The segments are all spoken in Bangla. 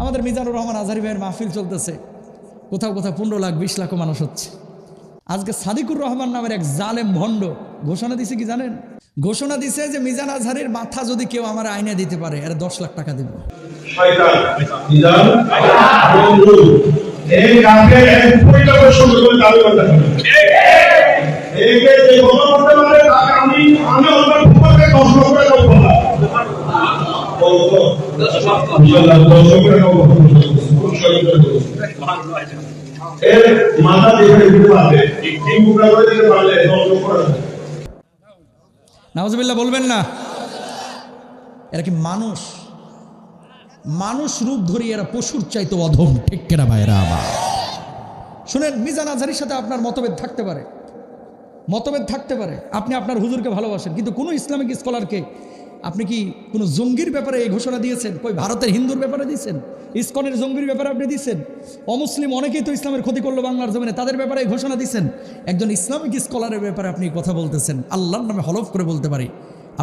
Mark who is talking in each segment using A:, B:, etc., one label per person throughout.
A: আমাদের মিজানুর রহমান আজারি ভাইয়ের মাহফিল চলতেছে। কোথাও কোথাও পনেরো লাখ, বিশ লাখও মানুষ হচ্ছে। আজকে সাদিকুর রহমান নামের এক জালেম ভণ্ড ঘোষণা দিছে কি জানেন? ঘোষণা দিছে যে মিজান আজহারের মাথা যদি কেউ আমার আইনে দিতে পারে, এর দশ লাখ টাকা দেবো।
B: আমি
A: বলবেন না। এরা কি মানুষ? মানুষ রূপ ধরি এরা পশুর চাইতো অধম। ঠিক কেনা ভাইরা আবার শুনেন, মিজান আজহারির সাথে আপনার মতভেদ থাকতে পারে। মতভেদ থাকতে পারে। আপনি আপনার হুজুরকে ভালোবাসেন, কিন্তু কোনো ইসলামিক স্কলারকে আপনি কি কোনো জঙ্গির ব্যাপারে এই ঘোষণা দিয়েছেন? কই, ভারতের হিন্দুর ব্যাপারে দিয়েছেন? ইসকনের জঙ্গির ব্যাপারে আপনি দিয়েছেন? অমুসলিম অনেকেই তো ইসলামের ক্ষতি করল বাংলার জমিনে, তাদের ব্যাপারে এই ঘোষণা দিয়েছেন? একজন ইসলামিক স্কলারের ব্যাপারে আপনি কথা বলতেছেন, আল্লাহর নামে হলফ করে বলতে পারি।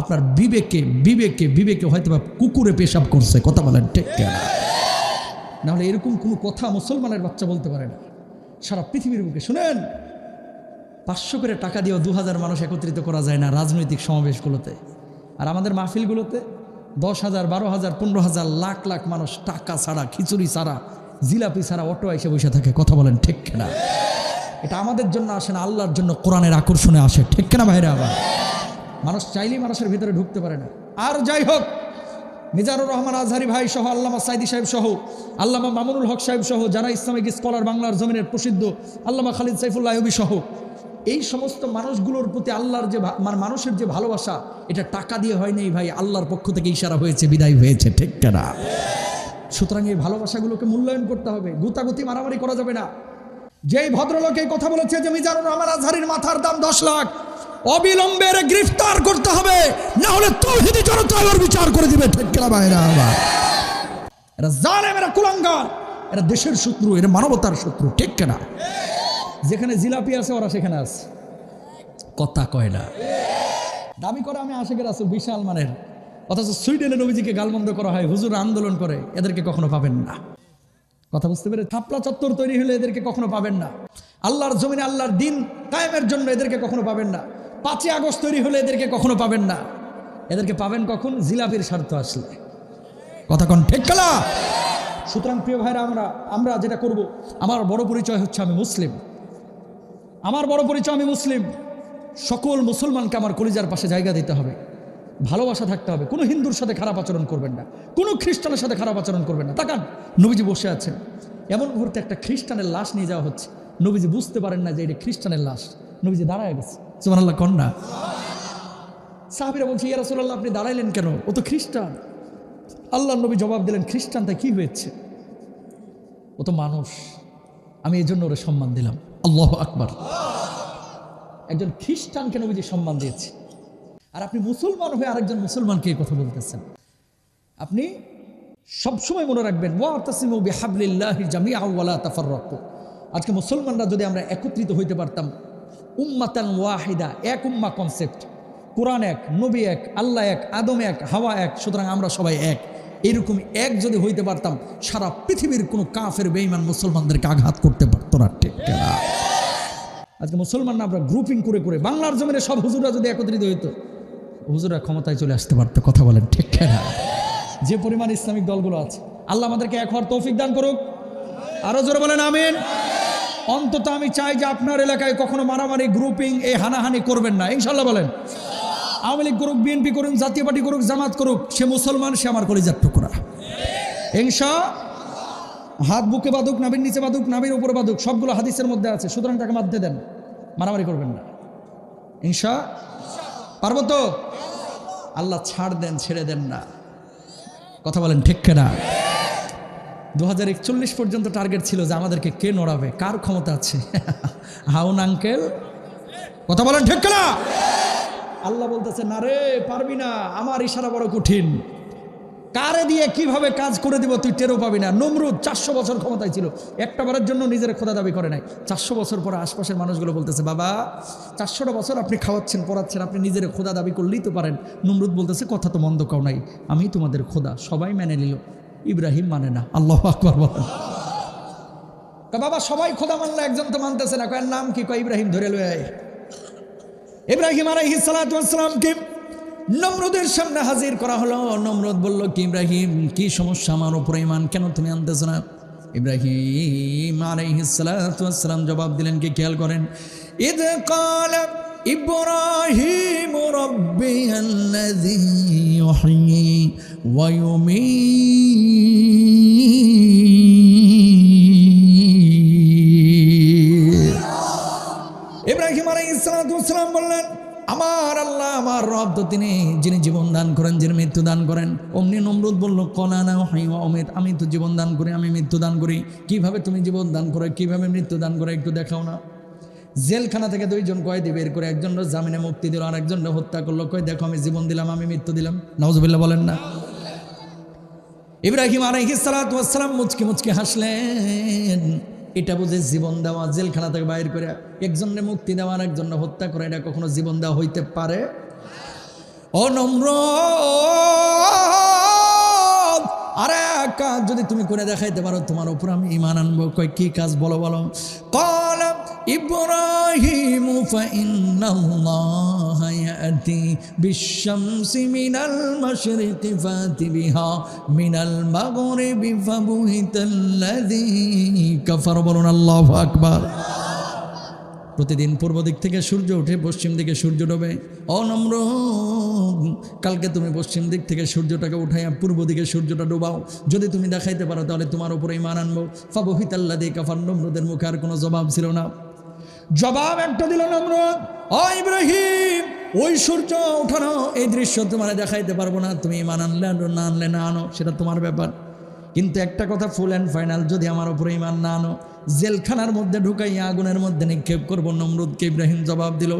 A: আপনার বিবেকে বিবেকে বিবেকে হয়তো বা কুকুরে পেশাব করছে, কথা বলেন, ঠিক নাহলে এরকম কোনো কথা মুসলমানের বাচ্চা বলতে পারে না। সারা পৃথিবীর বুকে, শুনেন? পাঁচশো করে টাকা দিয়েও দু হাজার মানুষ একত্রিত করা যায় না রাজনৈতিক সমাবেশগুলোতে। আর আমাদের মাহফিলগুলোতে দশ হাজার, বারো হাজার, পনেরো হাজার, লাখ লাখ মানুষ টাকা ছাড়া, খিচুড়ি ছাড়া, জিলাপি ছাড়া অটো এসে বসে থাকে। কথা বলেন, ঠিক না এটা আমাদের জন্য আসে না, আল্লাহর জন্য কোরআনের আকর্ষণে আসে, ঠিক কেনা বাইরে আবার মানুষ চাইলেই মানুষের ভিতরে ঢুকতে পারে না। আর যাই হোক মিজানুর রহমান আজহারি ভাই সহ, আল্লামা সাইদি সাহেব সহ, আল্লামা মামুনুল হক সাহেব সহ, যারা ইসলামিক স্কলার বাংলার জমিনের প্রসিদ্ধ, আল্লামা খালিদ সাইফুল্লাহ আইয়ুবী সহ এই সমস্ত মানুষগুলোর প্রতি আল্লাহর যে মানে মানুষের যে ভালোবাসা, এটা টাকা দিয়ে হয় নাই ভাই, আল্লাহর পক্ষ থেকে ইশারা হয়েছে, বিদায় হয়েছে, ঠিক কেনা? সুতরাং এই ভালোবাসাগুলোকে মূল্যায়ন করতে হবে, গুতাগুতি মারামারি করা যাবে না। যেই ভদ্রলোক এই কথা বলেছে যে, মিজানুর রহমান আজহারির মাথার দাম দশ লাখ অবিলম্বে গ্রেফতার করতে হবে, না হলে তৌহিদি জনতা বিচার করে দিবে, ঠিক কিনা ভাইরা? আবার এরা জালেম এরা কুলাঙ্গার, এরা দেশের শত্রু, এরা মানবতার শত্রু, ঠিক কিনা? যেখানে জিলাপি আছে, ওরা সেখানে আছে। কথা কয় না। দাবি করে আমি আশেকের আছি, বিশাল মানের। অথচ সুইডেনের নবীজিকে গালমন্দ করা হয়, হুজুর আন্দোলন করে, এদেরকে কখনো পাবেন না। কথা বুঝতে পেরে থাপলা চত্বর তৈরি হলে এদেরকে কখনো পাবেন না। আল্লাহর জমিনে আল্লাহর দিন কায়েমের জন্য এদেরকে কখনো পাবেন না। পাঁচই আগস্ট তৈরি হলে এদেরকে কখনো পাবেন না। এদেরকে পাবেন কখন? জিলাপির স্বার্থ আসলে। কথা কন, ঠিক সুতরাং প্রিয় ভাইরা, আমরা আমরা যেটা করব, আমার বড় পরিচয় হচ্ছে আমি মুসলিম। আমার বড় পরিচয় আমি মুসলিম। সকল মুসলমানকে আমার কলিজার পাশে জায়গা দিতে হবে। ভালোবাসা থাকতে হবে। কোনো হিন্দুর সাথে খারাপ আচরণ করবেন না। কোনো খ্রিস্টানের সাথে খারাপ আচরণ করবেন না। তাকান, নবীজি বসে আছেন। এমন মুহূর্তে একটা খ্রিস্টানের লাশ নিয়ে যাওয়া হচ্ছে। নবীজি বুঝতে পারেন না যে এটা খ্রিস্টানের লাশ। নবীজি দাঁড়ায় গেছে। সুমান আল্লাহ কন্যা সাহাবিরা বলছে, ইয়া রাসূলুল্লাহ, আপনি দাঁড়াইলেন কেন? ও তো খ্রিস্টান। আল্লাহ নবী জবাব দিলেন, খ্রিস্টানটা কি হয়েছে? ও তো মানুষ। আমি এই জন্য ওরা সম্মান দিলাম। আল্লাহ আকবার। একজন খ্রিস্টানকে নবীজি সম্মান দিয়েছে। আর আপনি মুসলমান হয়ে আরেকজন মুসলমানকে এই কথা বলতেছেন। আপনি সবসময় মনে রাখবেন ওয়াতাসিমু বিহাবলিল্লাহি জামিআ ওয়ালা তাফাররাকু। আজকে মুসলমানরা যদি আমরা একত্রিত হইতে পারতাম, উম্মাতান ওয়াহিদা, এক উম্মা কনসেপ্ট কোরআন এক, নবী এক, আল্লাহ এক, আদম এক, হাওয়া এক, সুতরাং আমরা সবাই এক। এরকম এক যদি হইতে পারতাম, সারা পৃথিবীর কোনো কাফের বেইমান মুসলমানদেরকে আঘাত করতে পারতো না, ঠিক না? আজকে মুসলমানরা আমরা গ্রুপিং করে করে, বাংলার জমিনে সব হুজুরা যদি একত্রিত হইতো হুজুরা ক্ষমতায় চলে আসতে পারতো, কথা বলেন, ঠিক না? যে পরিমাণ ইসলামিক দলগুলো আছে, আল্লাহ আমাদেরকে এক হওয়ার তৌফিক দান করুক। আরও জোরে বলেন, আমিন। অন্তত আমি চাই যে আপনার এলাকায় কখনো মারামারি গ্রুপিং এই হানাহানি করবেন না। ইনশাল্লাহ বলেন। আওয়ামী লীগ করুক, বিএনপি করুক, জাতীয় পার্টি করুক, জামাত করুক, সে মুসলমান, সে আমার কলিজার টুকরা। হিংসা হাত বুকে বাদুক নাবির নিচে বাদুক নাবির উপরে বাদুক সবগুলো হাদিসের মধ্যে আছে, সুতরাং তাকে মাধ্যে দেন, মারামারি করবেন না। হিংসা পারব তো? আল্লাহ ছাড় দেন, ছেড়ে দেন না। কথা বলেন ঠিক না দু হাজার একচল্লিশ পর্যন্ত টার্গেট ছিল যে আমাদেরকে কে নড়াবে, কার ক্ষমতা আছে? হাউন আঙ্কেল, কথা বলেন ঠিক না আল্লাহ বলতেছে, না রে, পারবি না, আমার ইশারা বড় কঠিন। কারে দিয়ে কীভাবে কাজ করে দিব তুই টেরো পাবি না। নমরুদ চারশো বছর ক্ষমতায় ছিল একটা বারের জন্য নিজের খোদা দাবি করে নাই। চারশো বছর পরে আশপাশের মানুষগুলো বলতেছে, বাবা, চারশোটা বছর আপনি খাওয়াচ্ছেন, পড়াচ্ছেন, আপনি নিজের খোদা দাবি করলেই তো পারেন। নমরুদ বলতেছে, কথা তো মন্দ কাও নাই, আমি তোমাদের খোদা, সবাই মেনে নিল ইব্রাহিম মানে না, আল্লাহ আকবর বলেন। বাবা, সবাই খোদা মানলে, একজন তো মানতেছে না কয়ের নাম কি? কয়, ইব্রাহিম, ধরে লয়ে। ইব্রাহিম আলাইহি সালাতামকে নমরুদের সামনে হাজির করা হলো। নমরুদ বলল, কি ইব্রাহিম, কি সমস্যা? আমার উপর ইমান কেন তুমি আনতেছ না? ইব্রাহিম আলাইহি সালাতাম জবাব দিলেন, কি খেয়াল করেন? ইদ কালা ইব্রাহিম রব্বি আল্লাযী ইউহয়ী ওয়া ইউমীত। ইব্রাহিম আলাই ইসলাম বললেন, আমার আল্লাহ, আমার রব তো তিনি, যিনি জীবন দান করেন, যিনি মৃত্যু দান করেন। অমনি নমরুদ বলল কনা না হাই অমিত আমি তো জীবন দান করি, আমি মৃত্যু দান করি। কীভাবে তুমি জীবন দান করে, কীভাবে মৃত্যু দান করে, একটু দেখাও না। জেলখানা থেকে দুইজন কয়েদি বের করে একজন জামিনে মুক্তি দিল, আর একজন হত্যা করল। কয়, দেখো, আমি জীবন দিলাম, আমি মৃত্যু দিলাম। নওয়াজবিল্লাহ বলেন না। ইব্রাহিম আলাইহিসালাম মুচকি মুচকি হাসলেন। এটা বুঝে জীবন দেওয়া, জেলখানা থেকে বাইর করে একজনে মুক্তি দেওয়া আর একজনে হত্যা করে, এটা কখনো জীবন দেওয়া হইতে পারে? অনম্র। আরে কাজ যদি তুমি করে দেখাইতে পারো, তোমার উপর আমি ইমান আনব। কয়, কি কাজ? বলো বলো। কল ইব্রাহিম ইয়াতি বিশ-শামসি মিনাল মাশরিকি ফাতি বিহা মিনাল মাগরিবি ফাবুহিতাল্লাযী কাফার। বলুন আল্লাহু আকবার। প্রতিদিন পূর্ব দিক থেকে সূর্য উঠে পশ্চিম দিকে সূর্য ডোবে। অনম্র, কালকে তুমি পশ্চিম দিক থেকে সূর্যটাকে উঠাইয়া পূর্ব দিকে সূর্যটা ডোবাও। যদি তুমি দেখাইতে পারো, তাহলে তোমার উপরে ইমান আনব। ফাবহিতাল্লা দিয়ে কাফার নম্রদের মুখে আর কোনো জবাব ছিল না। জবাব একটা দিল নম্রদ ও ইব্রাহিম, ওই সূর্য উঠানো এই দৃশ্য তোমার দেখাইতে পারব না। তুমি ইমান আনলে আনো, না আনলে না আনো, সেটা তোমার ব্যাপার। কিন্তু একটা কথা ফুল অ্যান্ড ফাইনাল যদি আমার উপরে ইমান না আনো জেলখানার মধ্যে ঢুকাইয়া আগুনের মধ্যে নিক্ষেপ করব। নমরুদকে ইব্রাহিম জবাব দিল,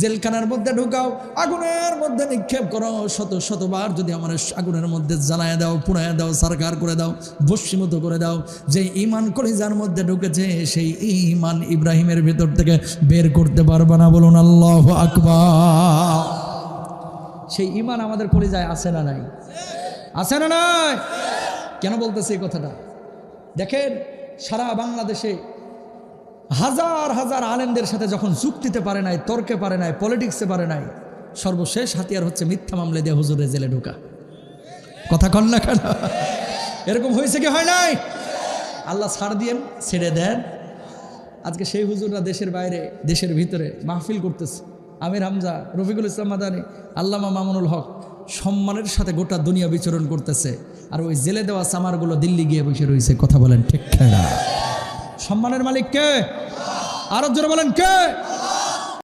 A: জেলখানার মধ্যে ঢুকাও, আগুনের মধ্যে নিক্ষেপ করো। শত শতবার যদি আমার আগুনের মধ্যে জ্বালায় দাও, পুড়ায় দাও সরকার করে দাও বস্মীমতো করে দাও, যে ইমান কলিজার মধ্যে ঢুকেছে, সেই ইমান ইব্রাহিমের ভেতর থেকে বের করতে পারবে না। বলুন, আল্লাহ আকবার। সেই ইমান আমাদের কলিজায় আছে না নাই? আছে না নাই? কেন বলতেছে এই কথাটা? দেখেন সারা বাংলাদেশে হাজার হাজার আলেমদের সাথে যখন যুক্তিতে পারে নাই, তর্কে পারে নাই, পলিটিক্সে পারে নাই, সর্বশেষ হাতিয়ার হচ্ছে মিথ্যা মামলে দিয়ে হুজুরে জেলে ঢোকা। কথা কন না কেন? এরকম হয়েছে কি হয় নাই? আল্লাহ ছাড় দিয়ে ছেড়ে দেন। আজকে সেই হুজুররা দেশের বাইরে, দেশের ভিতরে মাহফিল করতেছে। আমির হামজা, রফিকুল ইসলাম মাদানি, আল্লামা মামুনুল হক সম্মানের সাথে গোটা দুনিয়া বিচরণ করতেছে। আর ওই জেলে দেওয়া সামারগুলো দিল্লি গিয়ে বসে রয়েছে, কথা বলেন ঠিক সম্মানের মালিক কে? আরও জোরে বলেন কে?